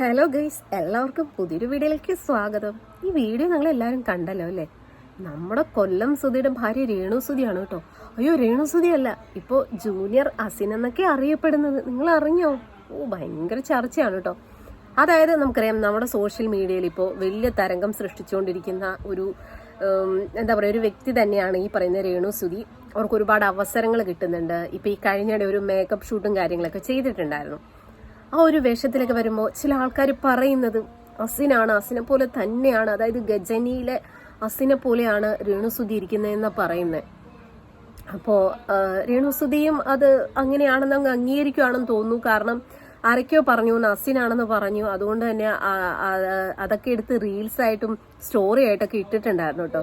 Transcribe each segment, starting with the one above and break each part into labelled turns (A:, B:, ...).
A: Hello guys എല്ലാവർക്കും പുതിയൊരു വീഡിയോയിലേക്ക് സ്വാഗതം. ഈ വീഡിയോ നിങ്ങൾ എല്ലാവരും കണ്ടല്ലോ അല്ലേ? നമ്മുടെ കൊല്ലം സുധിയുടെ ഭാര്യ രേണു സുധിയാണ് കേട്ടോ. അയ്യോ രേണു അല്ല. ഇപ്പോൾ ജൂനിയർ അസിൻ എന്നൊക്കെ അറിയപ്പെടുന്നത്. നിങ്ങൾ അറിഞ്ഞോ? ഓ ഭയങ്കര ചർച്ചയാണ് കേട്ടോ. അതായത് നമുക്കറിയാം നമ്മുടെ സോഷ്യൽ മീഡിയയിൽ ഇപ്പോൾ വലിയ തരംഗം സൃഷ്ടിച്ചുകൊണ്ടിരിക്കുന്ന ഒരു എന്താ പറയുക ഒരു വ്യക്തി തന്നെയാണ് ഈ പറയുന്ന രേണു സുധി. അവർക്ക് ഒരുപാട് അവസരങ്ങൾ കിട്ടുന്നുണ്ട്. ഇപ്പോൾ ഈ കഴിഞ്ഞിടെ ഒരു മേക്കപ്പ് ഷൂട്ടും കാര്യങ്ങളൊക്കെ ചെയ്തിട്ടുണ്ടായിരുന്നു. ആ ഒരു വേഷത്തിലൊക്കെ വരുമ്പോൾ ചില ആൾക്കാർ പറയുന്നത് അസിനാണ് അസിനെ പോലെ തന്നെയാണ്. അതായത് ഗജനിയിലെ അസിനെ പോലെയാണ് രേണുസുതി ഇരിക്കുന്നതെന്നാണ് പറയുന്നത് അപ്പോൾ രേണുസുതിയും അത് അങ്ങനെയാണെന്ന് അങ്ങ് അംഗീകരിക്കുകയാണെന്ന് തോന്നുന്നു. കാരണം ആരൊക്കെയോ പറഞ്ഞു അസിനാണെന്ന് പറഞ്ഞു. അതുകൊണ്ട് തന്നെ അതൊക്കെ എടുത്ത് റീൽസ് ആയിട്ടും സ്റ്റോറി ആയിട്ടൊക്കെ ഇട്ടിട്ടുണ്ടായിരുന്നു കേട്ടോ.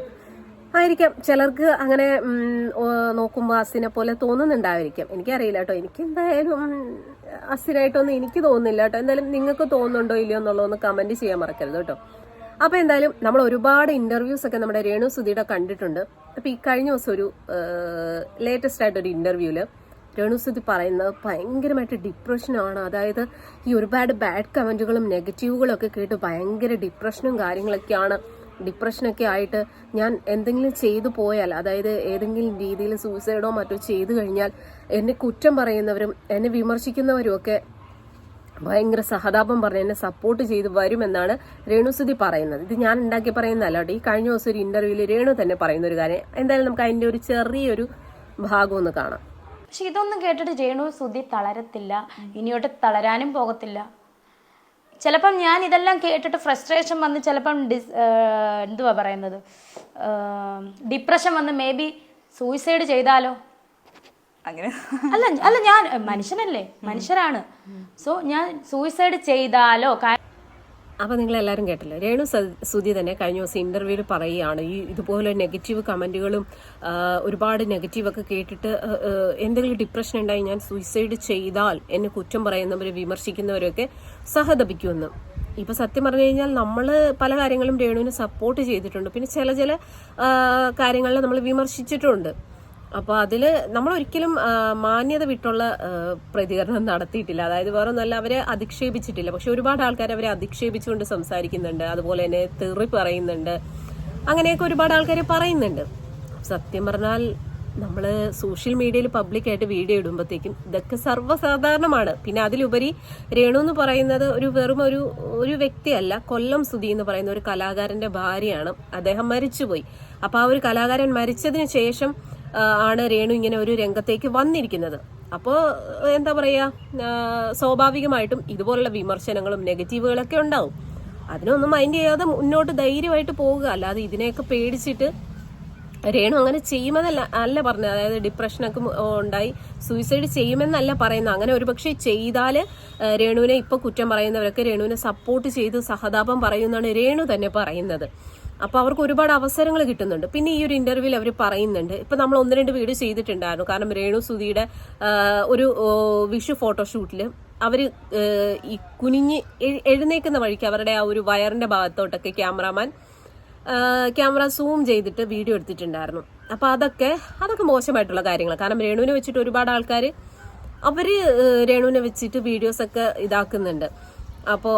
A: ആയിരിക്കാം. ചിലർക്ക് അങ്ങനെ നോക്കുമ്പോൾ അസിനെ പോലെ തോന്നുന്നുണ്ടായിരിക്കാം. എനിക്കറിയില്ല കേട്ടോ. എനിക്ക് എന്തായാലും ഉം, അസിനായിട്ടൊന്നും എനിക്ക് തോന്നുന്നില്ല കേട്ടോ. എന്തായാലും നിങ്ങൾക്ക് തോന്നുന്നുണ്ടോ ഇല്ലയോ എന്നുള്ളതൊന്ന് കമന്റ് ചെയ്യാൻ മറക്കരുത് കേട്ടോ. അപ്പോൾ എന്തായാലും നമ്മൾ ഒരുപാട് ഇന്റർവ്യൂസ് ഒക്കെ നമ്മുടെ രേണു സുധിയുടെ കണ്ടിട്ടുണ്ട്. അപ്പോൾ ഈ കഴിഞ്ഞ ദിവസം ഒരു ലേറ്റസ്റ്റ് ആയിട്ടൊരു ഒരു രേണു രേണുസുതി പറയുന്നത് ഭയങ്കരമായിട്ട് ഡിപ്രഷനാണ് അതായത് ഈ ഒരുപാട് ബാഡ് കമന്റുകളും നെഗറ്റീവുകളും ഒക്കെ കേട്ട് ഭയങ്കര ഡിപ്രഷനും കാര്യങ്ങളൊക്കെയാണ്. ഡിപ്രഷനൊക്കെ ആയിട്ട് ഞാൻ എന്തെങ്കിലും ചെയ്തു പോയാൽ അതായത് ഏതെങ്കിലും രീതിയിൽ സൂയിസൈഡോ മറ്റോ ചെയ്തു കഴിഞ്ഞാൽ എന്നെ കുറ്റം പറയുന്നവരും എന്നെ വിമർശിക്കുന്നവരും ഒക്കെ ഭയങ്കര സഹതാപം പറഞ്ഞ് എന്നെ സപ്പോർട്ട് ചെയ്ത് വരുമെന്നാണ് രേണുസുതി പറയുന്നത്. ഇത് ഞാൻ ഉണ്ടാക്കി പറയുന്നതല്ല ഈ കഴിഞ്ഞ ദിവസം ഒരു ഇന്റർവ്യൂവിൽ രേണു തന്നെ പറയുന്ന ഒരു കാര്യം. എന്തായാലും നമുക്ക് അതിന്റെ ഒരു ചെറിയൊരു ഭാഗം ഒന്ന് കാണാം.
B: പക്ഷെ ഇതൊന്നും കേട്ടിട്ട് രേണു സുധി തളരത്തില്ല. ഇനിയോട്ട് തളരാനും പോകത്തില്ല. ചിലപ്പം ഞാൻ ഇതെല്ലാം കേട്ടിട്ട് ഫ്രസ്ട്രേഷൻ വന്ന് ചിലപ്പം ഡിസ് എന്തുവാ പറയുന്നത്? ഡിപ്രഷൻ വന്ന് മേ ബി സൂയിസൈഡ് ചെയ്താലോ?
C: അങ്ങനെ.
B: അല്ല അല്ല ഞാൻ മനുഷ്യനല്ലേ? മനുഷ്യരാണ്. സോ ഞാൻ സൂയിസൈഡ് ചെയ്താലോ? കാ-
A: അപ്പൊ നിങ്ങൾ എല്ലാവരും കേട്ടല്ലോ. രേണു സുധി തന്നെ കഴിഞ്ഞ ദിവസം ഇന്റർവ്യൂവിൽ പറയുകയാണ് ഈ ഇതുപോലെ നെഗറ്റീവ് കമന്റുകളും ഒരുപാട് നെഗറ്റീവ് ഒക്കെ കേട്ടിട്ട് എന്തെങ്കിലും ഡിപ്രഷൻ ഉണ്ടായി ഞാൻ സൂയിസൈഡ് ചെയ്താൽ എന്നെ കുറ്റം പറയുന്നവരെ വിമർശിക്കുന്നവരൊക്കെ സഹതപിക്കുമെന്ന്. ഇപ്പൊ സത്യം പറഞ്ഞു കഴിഞ്ഞാൽ നമ്മൾ പല കാര്യങ്ങളും രേണുവിനെ സപ്പോർട്ട് ചെയ്തിട്ടുണ്ട്. പിന്നെ ചില ചില കാര്യങ്ങളിൽ നമ്മൾ വിമർശിച്ചിട്ടുണ്ട്. അപ്പോൾ അതിൽ നമ്മൾ ഒരിക്കലും മാന്യത വിട്ടുള്ള പ്രതികരണം നടത്തിയിട്ടില്ല. അതായത് വേറെ ഒന്നല്ല അവരെ അധിക്ഷേപിച്ചിട്ടില്ല. പക്ഷെ ഒരുപാട് ആൾക്കാർ അവരെ അധിക്ഷേപിച്ചുകൊണ്ട് സംസാരിക്കുന്നുണ്ട്. അതുപോലെ തന്നെ തെറി പറയുന്നുണ്ട്. അങ്ങനെയൊക്കെ ഒരുപാട് ആൾക്കാർ പറയുന്നുണ്ട്. സത്യം പറഞ്ഞാൽ നമ്മൾ സോഷ്യൽ മീഡിയയിൽ പബ്ലിക്കായിട്ട് വീഡിയോ ഇടുമ്പോഴത്തേക്കും ഇതൊക്കെ സർവസാധാരണമാണ്. പിന്നെ അതിലുപരി രേണു എന്ന് പറയുന്നത് ഒരു വെറും ഒരു ഒരു വ്യക്തിയല്ല കൊല്ലം സുധി എന്ന് പറയുന്ന ഒരു കലാകാരന്റെ ഭാര്യയാണ്. അദ്ദേഹം മരിച്ചുപോയി. അപ്പോൾ ആ ഒരു കലാകാരൻ മരിച്ചതിന് ശേഷം ആണ് രേണു ഇങ്ങനെ ഒരു രംഗത്തേക്ക് വന്നിരിക്കുന്നത്. അപ്പോൾ എന്താ പറയാ സ്വാഭാവികമായിട്ടും ഇതുപോലുള്ള വിമർശനങ്ങളും നെഗറ്റീവുകളൊക്കെ ഉണ്ടാവും. അതിനൊന്നും മൈൻഡ് ചെയ്യാതെ മുന്നോട്ട് ധൈര്യമായിട്ട് പോവുക. അല്ലാതെ ഇതിനെയൊക്കെ പേടിച്ചിട്ട് രേണു അങ്ങനെ ചെയ്യുമെന്നല്ല അല്ല പറഞ്ഞത്. അതായത് ഡിപ്രഷനൊക്കെ ഉണ്ടായി. സൂയിസൈഡ് ചെയ്യുമെന്നല്ല പറയുന്നത്. അങ്ങനെ ഒരുപക്ഷെ ചെയ്താൽ രേണുവിനെ ഇപ്പോൾ കുറ്റം പറയുന്നവരൊക്കെ രേണുവിനെ സപ്പോർട്ട് ചെയ്ത് സഹതാപം പറയുന്നതാണ് രേണു തന്നെ പറയുന്നത്. അപ്പൊ അവർക്ക് ഒരുപാട് അവസരങ്ങൾ കിട്ടുന്നുണ്ട്. പിന്നെ ഈ ഒരു ഇന്റർവ്യൂവിൽ അവർ പറയുന്നുണ്ട്. ഇപ്പൊ നമ്മൾ ഒന്ന് രണ്ട് വീഡിയോ ചെയ്തിട്ടുണ്ടായിരുന്നു. കാരണം രേണു സുധിയുടെ ഒരു വിഷു ഫോട്ടോഷൂട്ടിൽ അവർ ഏ, ഈ കുനിഞ്ഞ് എഴുന്നേക്കുന്ന വഴിക്ക് അവരുടെ ആ ഒരു വയറിന്റെ ഭാഗത്തോട്ടൊക്കെ ക്യാമറാമാൻ ക്യാമറ സൂം ചെയ്തിട്ട് വീഡിയോ എടുത്തിട്ടുണ്ടായിരുന്നു. അപ്പോൾ അതൊക്കെ അതൊക്കെ മോശമായിട്ടുള്ള കാര്യങ്ങൾ കാരണം രേണുവിനെ വെച്ചിട്ട് ഒരുപാട് ആൾക്കാർ ഏഹ്, രേണുവിനെ വെച്ചിട്ട് വീഡിയോസൊക്കെ ഇതാക്കുന്നുണ്ട്. അപ്പോൾ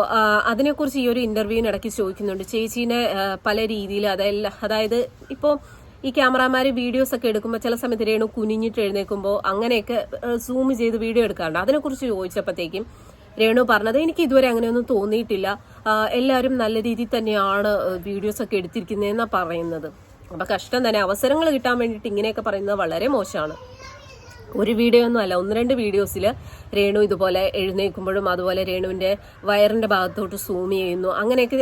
A: അതിനെക്കുറിച്ച് ഈ ഒരു ഇന്റർവ്യൂവിനിടയ്ക്ക് ചോദിക്കുന്നുണ്ട്. ചേച്ചീനെ പല രീതിയിൽ അതെല്ലാം അതായത് ഇപ്പോൾ ഈ ക്യാമറമാർ വീഡിയോസ് ഒക്കെ എടുക്കുമ്പോൾ ചില സമയത്ത് രേണു കുനിഞ്ഞിട്ട് എഴുന്നേൽക്കുമ്പോൾ അങ്ങനെയൊക്കെ സൂം ചെയ്ത് വീഡിയോ എടുക്കാറുണ്ട്. അതിനെക്കുറിച്ച് ചോദിച്ചപ്പോഴത്തേക്കും രേണു പറഞ്ഞത് എനിക്ക് ഇതുവരെ അങ്ങനെയൊന്നും തോന്നിയിട്ടില്ല. എല്ലാവരും നല്ല രീതിയിൽ തന്നെയാണ് വീഡിയോസ് ഒക്കെ എടുത്തിരിക്കുന്നതെന്നാണ് പറയുന്നത്. അപ്പൊ കഷ്ടം തന്നെ. അവസരങ്ങൾ കിട്ടാൻ വേണ്ടിയിട്ട് ഇങ്ങനെയൊക്കെ പറയുന്നത് വളരെ മോശമാണ്. ഒരു വീഡിയോ ഒന്നും അല്ല. ഒന്ന് രണ്ട് വീഡിയോസിൽ രേണു ഇതുപോലെ എഴുന്നേൽക്കുമ്പോഴും അതുപോലെ രേണുവിന്റെ വയറിന്റെ ഭാഗത്തോട്ട് സൂം ചെയ്യുന്നു. അങ്ങനെയൊക്കെ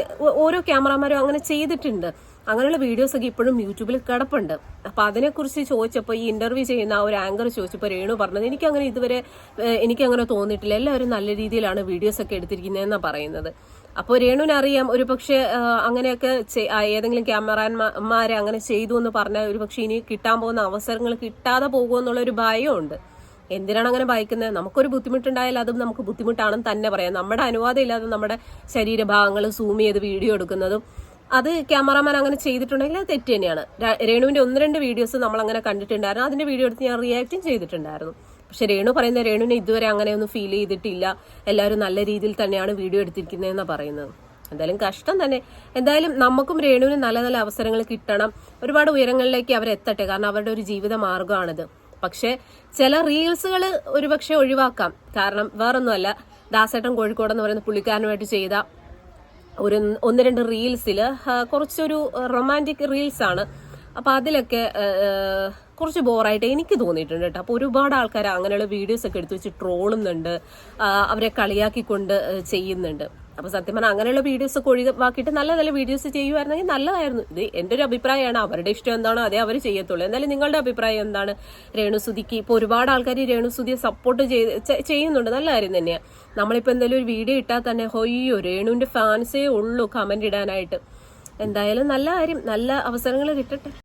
A: ഓരോ ക്യാമറമാരും അങ്ങനെ ചെയ്തിട്ടുണ്ട്. അങ്ങനെയുള്ള വീഡിയോസൊക്കെ ഇപ്പോഴും യൂട്യൂബിൽ കിടപ്പുണ്ട്. അപ്പം അതിനെക്കുറിച്ച് ചോദിച്ചപ്പോൾ ഈ ഇന്റർവ്യൂ ചെയ്യുന്ന ആ ഒരു ആങ്കർ ചോദിച്ചപ്പോൾ രേണു പറഞ്ഞത് എനിക്കങ്ങനെ ഇതുവരെ എനിക്കങ്ങനെ തോന്നിയിട്ടില്ല. എല്ലാവരും നല്ല രീതിയിലാണ് വീഡിയോസൊക്കെ എടുത്തിരിക്കുന്നതെന്നാണ് പറയുന്നത്. അപ്പോൾ രേണുവിന് അറിയാം ഒരു പക്ഷേ അങ്ങനെയൊക്കെ ഏതെങ്കിലും ക്യാമറാന്മാരെ അങ്ങനെ ചെയ്തു എന്ന് പറഞ്ഞാൽ ഒരു പക്ഷേ ഇനി കിട്ടാൻ പോകുന്ന അവസരങ്ങൾ കിട്ടാതെ പോകുമെന്നുള്ള ഒരു ഭയമുണ്ട് എന്തിനാണ് അങ്ങനെ ഭയക്കുന്നത്? നമുക്കൊരു ബുദ്ധിമുട്ടുണ്ടായാൽ അതും നമുക്ക് ബുദ്ധിമുട്ടാണെന്ന് തന്നെ പറയാം. നമ്മുടെ അനുവാദം ഇല്ലാതെ നമ്മുടെ ശരീരഭാഗങ്ങൾ സൂം ചെയ്ത് വീഡിയോ എടുക്കുന്നതും അത് ക്യാമറാമാൻ അങ്ങനെ ചെയ്തിട്ടുണ്ടെങ്കിൽ അത് തെറ്റ് തന്നെയാണ്. രേണുവിന്റെ ഒന്ന് രണ്ട് വീഡിയോസ് നമ്മൾ അങ്ങനെ കണ്ടിട്ടുണ്ടായിരുന്നു. അതിന്റെ വീഡിയോ എടുത്ത് ഞാൻ റിയാക്റ്റും ചെയ്തിട്ടുണ്ടായിരുന്നു. പക്ഷെ രേണു പറയുന്ന രേണുവിനെ ഇതുവരെ അങ്ങനെയൊന്നും ഫീൽ ചെയ്തിട്ടില്ല. എല്ലാവരും നല്ല രീതിയിൽ തന്നെയാണ് വീഡിയോ എടുത്തിരിക്കുന്നതെന്നാണ് പറയുന്നത്. എന്തായാലും കഷ്ടം തന്നെ. എന്തായാലും നമുക്കും രേണുവിന് നല്ല നല്ല അവസരങ്ങൾ കിട്ടണം. ഒരുപാട് ഉയരങ്ങളിലേക്ക് അവരെത്തട്ടെ കാരണം അവരുടെ ഒരു ജീവിത മാർഗമാണിത് പക്ഷെ ചില റീൽസുകൾ ഒരുപക്ഷെ ഒഴിവാക്കാം. കാരണം വേറൊന്നുമല്ല. ദാസേട്ടൻ കോഴിക്കോട് എന്ന് പറയുന്ന പുള്ളിക്കാരനുമായിട്ട് ചെയ്ത ഒരു ഒന്ന് രണ്ട് റീൽസിൽ കുറച്ചൊരു റൊമാന്റിക് റീൽസാണ് അപ്പോൾ അതിലൊക്കെ കുറച്ച് ബോറായിട്ട് എനിക്ക് തോന്നിയിട്ടുണ്ട് കേട്ടോ. അപ്പോൾ ഒരുപാട് ആൾക്കാർ അങ്ങനെയുള്ള വീഡിയോസ് ഒക്കെ എടുത്തു വെച്ച് ട്രോളുന്നുണ്ട്. അവരെ കളിയാക്കിക്കൊണ്ട് ചെയ്യുന്നുണ്ട്. അപ്പോൾ സത്യം പറഞ്ഞാൽ അങ്ങനെയുള്ള വീഡിയോസ് ഒക്കെ ഒഴിവാക്കിയിട്ട് നല്ല നല്ല വീഡിയോസ് ചെയ്യുമായിരുന്നെങ്കിൽ നല്ലതായിരുന്നു. ഇത് എന്റെ ഒരു അഭിപ്രായമാണ്. അവരുടെ ഇഷ്ടം എന്താണോ അതേ അവർ ചെയ്യത്തുള്ളൂ. എന്നാലും നിങ്ങളുടെ അഭിപ്രായം എന്താണ്? രേണുസുതിക്ക് ഇപ്പോൾ ഒരുപാട് ആൾക്കാർ രേണുസുതിയെ സപ്പോർട്ട് ചെയ്ത് ചെയ്യുന്നുണ്ട്. നല്ല കാര്യം തന്നെയാണ് നമ്മളിപ്പോൾ എന്തെങ്കിലും ഒരു വീഡിയോ ഇട്ടാൽ തന്നെ ഹൊയ്യോ രേണുവിന്റെ ഫാൻസേ ഉള്ളൂ കമന്റ് ഇടാനായിട്ട്. എന്തായാലും നല്ല കാര്യം. നല്ല അവസരങ്ങൾ കിട്ടട്ടെ.